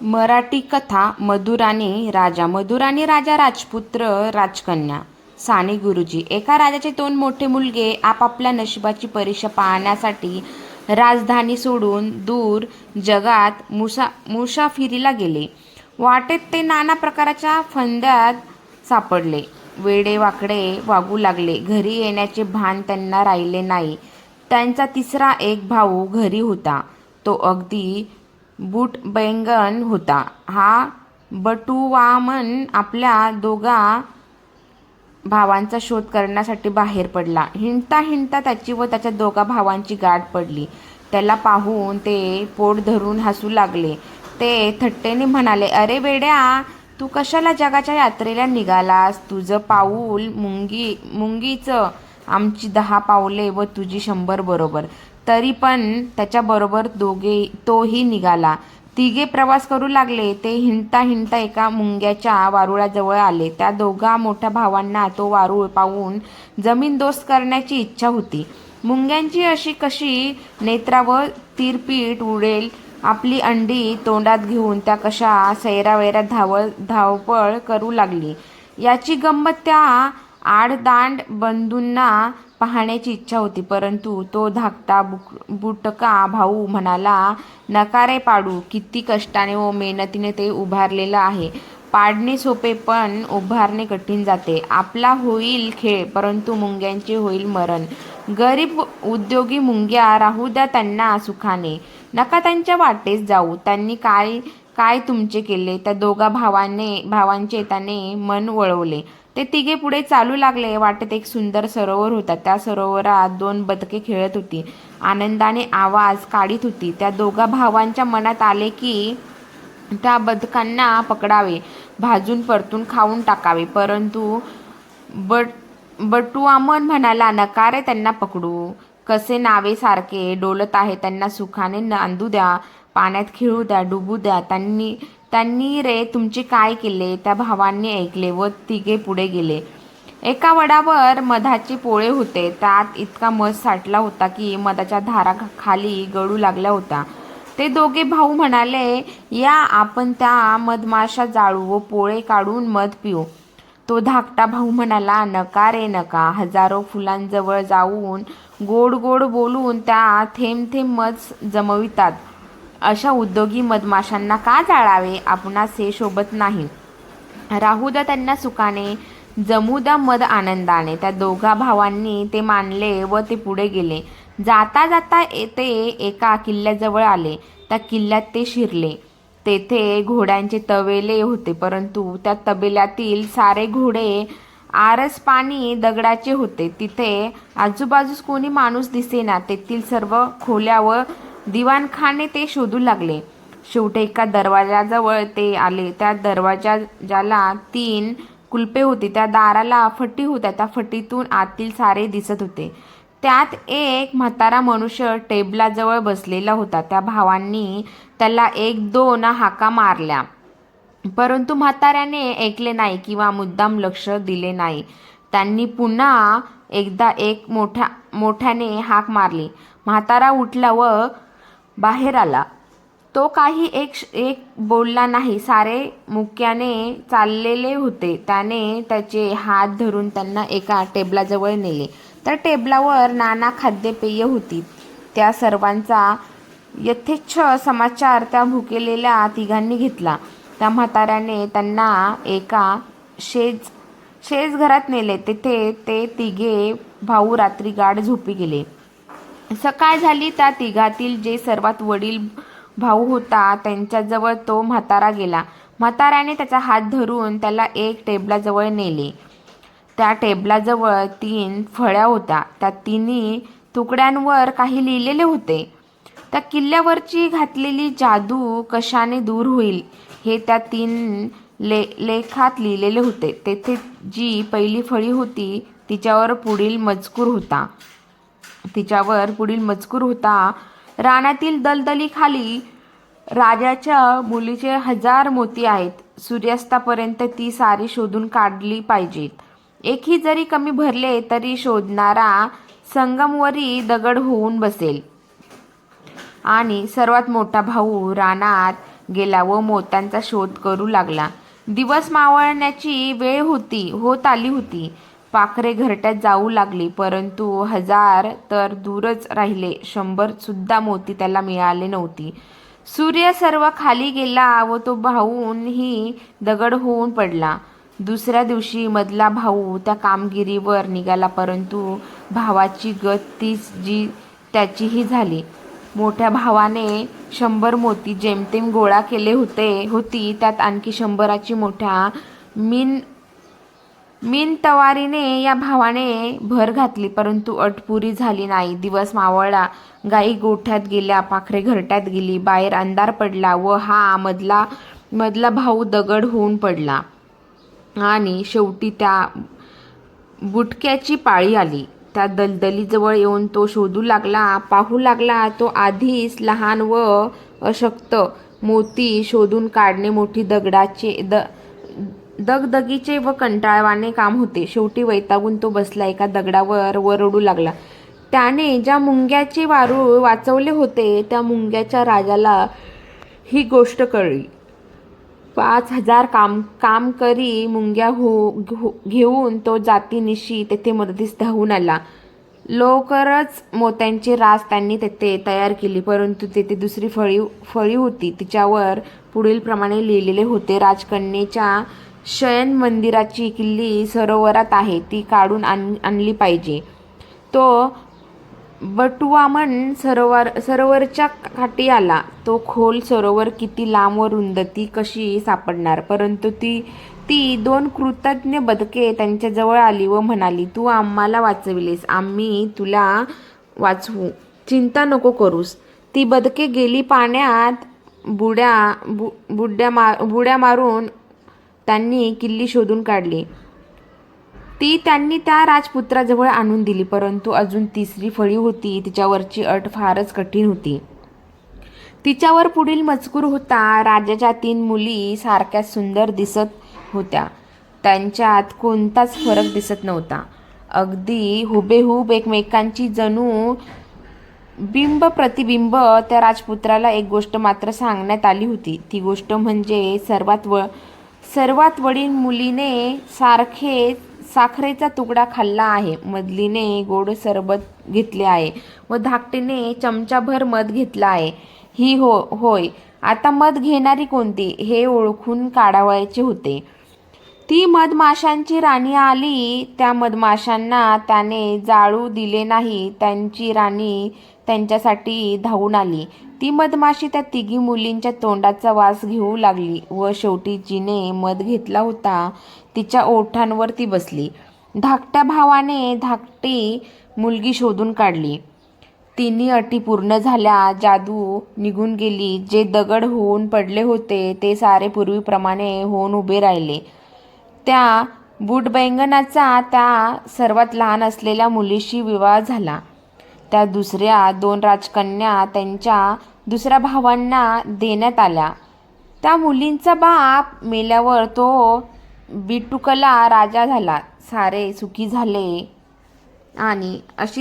मराठी कथा मधुराणी राजा. मधुराणी राजा राजपुत्र राजकन्या. साने गुरुजी. एका राजाचे दोन मोठे मुलगे आपापल्या नशिबाची परीक्षा पाहण्यासाठी राजधानी सोडून दूर जगात मुसा मुसाफिरीला गेले. वाटेत ते नाना प्रकारच्या फंद्यात सापडले. वेडे वाकडे वागू लागले. घरी येण्याचे भान त्यांना राहिले नाही. त्यांचा तिसरा एक भाऊ घरी होता. तो अगदी बूट बैंगन होता. हा बटुवामन आपल्या दोघा भावांचा शोध करण्यासाठी बाहेर पडला. हिंडता हिंडता त्याची व त्याच्या दोघा भावांची गाठ पडली. त्याला पाहून ते पोट धरून हसू लागले. ते थट्टेने म्हणाले अरे वेड्या तू कशाला जगाच्या यात्रेला निघालास? तुझं पाऊल मुंगी मुंगीचं. आमची दहा पावले व तुझी शंभर बरोबर. तरी पण त्याच्याबरोबर दोघे तोही निघाला. तिघे प्रवास करू लागले ते हिंडता हिंडता एका मुंग्याच्या वारुळाजवळ आले. त्या दोघा मोठ्या भावांना तो वारूळ पाहून जमीनदोस्त करण्याची इच्छा होती. मुंग्यांची अशी कशी नेत्रावर तीरपीट उडेल आपली अंडी तोंडात घेऊन त्या कशा सैरावैरा धाव धावपळ करू लागली. याची गंमत त्या आडदांड बंधूंना पाहण्याची इच्छा होती परंतु तो धाकटा बुक बुटका भाऊ म्हणाला नकारे पाडू किती कष्टाने व मेहनतीने ते उभारलेलं आहे. पाडणे सोपे पण उभारणे कठीण जाते. आपला होईल खेळ परंतु मुंग्यांचे होईल मरण. गरीब उद्योगी मुंग्या राहू द्या त्यांना सुखाने. नका त्यांच्या वाटेस जाऊ. त्यांनी काय काय तुमचे केले त्या दोघा भावाने भावांचे त्याने मन वळवले. ते तिघे पुढे चालू लागले वाटेत एक सुंदर सरोवर होता. त्या सरोवरात दोन बदके खेळत होती. आनंदाने आवाज काढीत होती. त्या दोघा भावांच्या मनात आले की त्या बदकांना पकडावे भाजून परतून खाऊन टाकावे. परंतु बट बटुआमन म्हणाला नकारे त्यांना पकडू. कसे नावे सारखे डोलत आहे. त्यांना सुखाने नांदू द्या पाण्यात खेळू द्या डुबू द्या. त्यांनी त्यांनी रे तुमचे काय केले? त्या भावांनी ऐकले व तिघे पुढे गेले. एका वडावर मधाचे पोळे होते. त्यात इतका मध साठला होता की मधाच्या धारा खाली गळू लागल्या होत्या ते दोघे भाऊ म्हणाले या आपण त्या मधमाशा जाळू व पोळे काढून मध पिऊ. तो धाकटा भाऊ म्हणाला नका रे नका. हजारो फुलांजवळ जाऊन गोड गोड बोलून त्या थेंब थेंब मध जमवितात. अशा उद्योगी मधमाशांना का जाळावे? आपणास हे शोभत नाही. राहूदा त्यांना सुखाने जमूदा मध आनंदाने त्या दोघा भावांनी ते मानले व ते पुढे गेले. जाता जाता ते एका किल्ल्याजवळ आले. त्या किल्ल्यात ते शिरले. तेथे घोड्यांचे तवेले होते परंतु त्या तबेल्यातील सारे घोडे आरस पाणी दगडाचे होते. तिथे आजूबाजूस कोणी माणूस दिसेना. तेथील सर्व खोल्या व दिवाणखाने ते शोधू लागले. शेवटी एका दरवाजाजवळ ते आले. त्या दरवाजा ज्याला तीन कुलपे होती. त्या दाराला फटी होत्या. त्या फटीतून आतील सारे दिसत होते. त्यात एक म्हातारा मनुष्य टेबलाजवळ बसलेला होता. त्या भावांनी त्याला एक दोन हाका मारल्या. परंतु म्हाताऱ्याने ऐकले नाही किंवा मुद्दाम लक्ष दिले नाही. त्यांनी पुन्हा एकदा एक मोठ्या मोठ्याने हाक मारली. म्हातारा उठला व बाहेर आला तो काही एक एक बोलला नाही. सारे मुक्याने चाललेले होते. त्याने त्याचे हात धरून त्यांना एका टेबलाजवळ नेले. तर टेबलावर नाना खाद्यपेय होती. त्या सर्वांचा यथेच्छ समाचार त्या भुकेलेल्या तिघांनी घेतला. त्या म्हाताऱ्याने त्यांना एका शेज शेज घरात नेले. तेथे ते तिघे भाऊ रात्री गाढ झोपी गेले. सकाळ झाली त्या तिघातील जे सर्वात वडील भाऊ होता त्यांच्याजवळ तो म्हातारा गेला. म्हाताऱ्याने त्याचा हात धरून त्याला एक टेबलाजवळ नेले. त्या टेबलाजवळ तीन फळ्या होत्या. त्या तिन्ही तुकड्यांवर काही लिहिलेले होते. त्या किल्ल्यावरची घातलेली जादू कशाने दूर होईल हे त्या तीन ले लेखात लिहिलेले होते. तेथे जी पहिली फळी होती तिच्यावर पुढील मजकूर होता. तिच्यावर पुढील मजकूर होता. रानातील दलदलीखाली राजाच्या मुलीचे हजार मोती आहेत. सूर्यास्तापर्यंत ती सारी शोधून काढली पाहिजेत. एकही जरी कमी भरले तरी शोधणारा संगमवरी दगड होऊन बसेल. आणि सर्वात मोठा भाऊ रानात गेला व मोत्यांचा शोध करू लागला. दिवस मावळण्याची वेळ होती होत आली होती. पाखरे घरट्यात जाऊ लागली परंतु हजार तर दूरच राहिले. शंभर सुद्धा मोती त्याला मिळाले नव्हती. सूर्य सर्व खाली गेला व तो भाऊनही दगड होऊन पडला. दुसऱ्या दिवशी मधला भाऊ त्या कामगिरीवर निघाला परंतु भावाची गत तीच जी त्याचीही झाली. मोठ्या भावाने शंभर मोती जेमतेम गोळा केले होते होती त्यात आणखी शंभराची मोठ्या मीन मिनतवारीने या भावाने भर घातली परंतु अटपुरी झाली नाही. दिवस मावळला. गाई गोठ्यात गेल्या पाखरे घरट्यात गेली. बाहेर अंधार पडला व हा मधला मधला भाऊ दगड होऊन पडला. आणि शेवटी त्या बुटक्याची पाळी आली. त्या दलदलीजवळ येऊन तो शोधू लागला पाहू लागला तो आधीच लहान व अशक्त मोती शोधून काढणे मोठी दगडाचे द दगदगीचे व कंटाळवाने काम होते. शेवटी वैतागून तो बसला एका दगडावर व रडू लागला. त्याने ज्या मुंग्याचे वारूळ वाचवले होते त्या मुंग्याच्या राजाला ही गोष्ट कळली. पाच हजार काम काम करी मुंग्या हो घेऊन तो जातीनिशी तेथे मदतीस धावून आला. लवकरच मोत्यांची रास त्यांनी तेथे तयार केली परंतु तेथे दुसरी फळी फळी होती. तिच्यावर पुढील प्रमाणे लिहिलेले होते राजकन्येच्या शयन मंदिराची किल्ली सरोवरात आहे ती काढून आण आणली पाहिजे. तो बटुवामन सरोवर सरोवरच्या काठी आला. तो खोल सरोवर किती लांब व रुंद ती कशी सापडणार? परंतु ती ती दोन कृतज्ञ बदके त्यांच्याजवळ आली व म्हणाली तू आम्हाला वाचविलेस आम्ही तुला वाचवू. चिंता नको करूस. ती बदके गेली पाण्यात बुड्या बु बुड्या मा बुड्या मारून त्यांनी किल्ली शोधून काढली. ती त्यांनी त्या राजपुत्राजवळ आणून दिली परंतु अजून तिसरी फळी होती. तिच्यावरची अट फारच कठीण होती. तिच्यावर पुढील मजकूर होता. राजाच्या तीन मुली सारख्या सुंदर दिसत होत्या. त्यांच्यात कोणताच फरक दिसत नव्हता. अगदी हुबेहूब एकमेकांची जणू बिंब प्रतिबिंब त्या राजपुत्राला एक गोष्ट मात्र सांगण्यात आली होती. ती गोष्ट म्हणजे सर्वात व सर्वात वडील मुलीने सारखे साखरेचा तुकडा खाल्ला आहे. मधलीने गोड सरबत घेतले आहे. व धाकटीने चमचाभर मध घेतला आहे. ही हो होय. आता मध घेणारी कोणती? हे ओळखून काढावयाचे होते. ती मधमाशांची राणी आली. त्या मधमाशांना त्याने जाळू दिले नाही. त्यांची राणी त्यांच्यासाठी धावून आली. ती मधमाशी त्या तिघी मुलींच्या तोंडाचा वास घेऊ लागली व शेवटी जिने मध घेतला होता तिच्या ओठांवर ती बसली. धाकट्या भावाने धाकटी मुलगी शोधून काढली. तिन्ही अटी पूर्ण झाल्या जादू निघून गेली जे दगड होऊन पडले होते ते सारे पूर्वीप्रमाणे होऊन उभे राहिले. त्या बुटबैंगनाचा त्या सर्वात लहान असलेल्या मुलीशी विवाह झाला. त्या दुसऱ्या दोन राजकन्या त्यांच्या दुसऱ्या भावांना देण्यात आल्या. त्या मुलींचा बाप मेल्यावर तो बिटुकला राजा झाला. सारे सुखी झाले. आणि अशी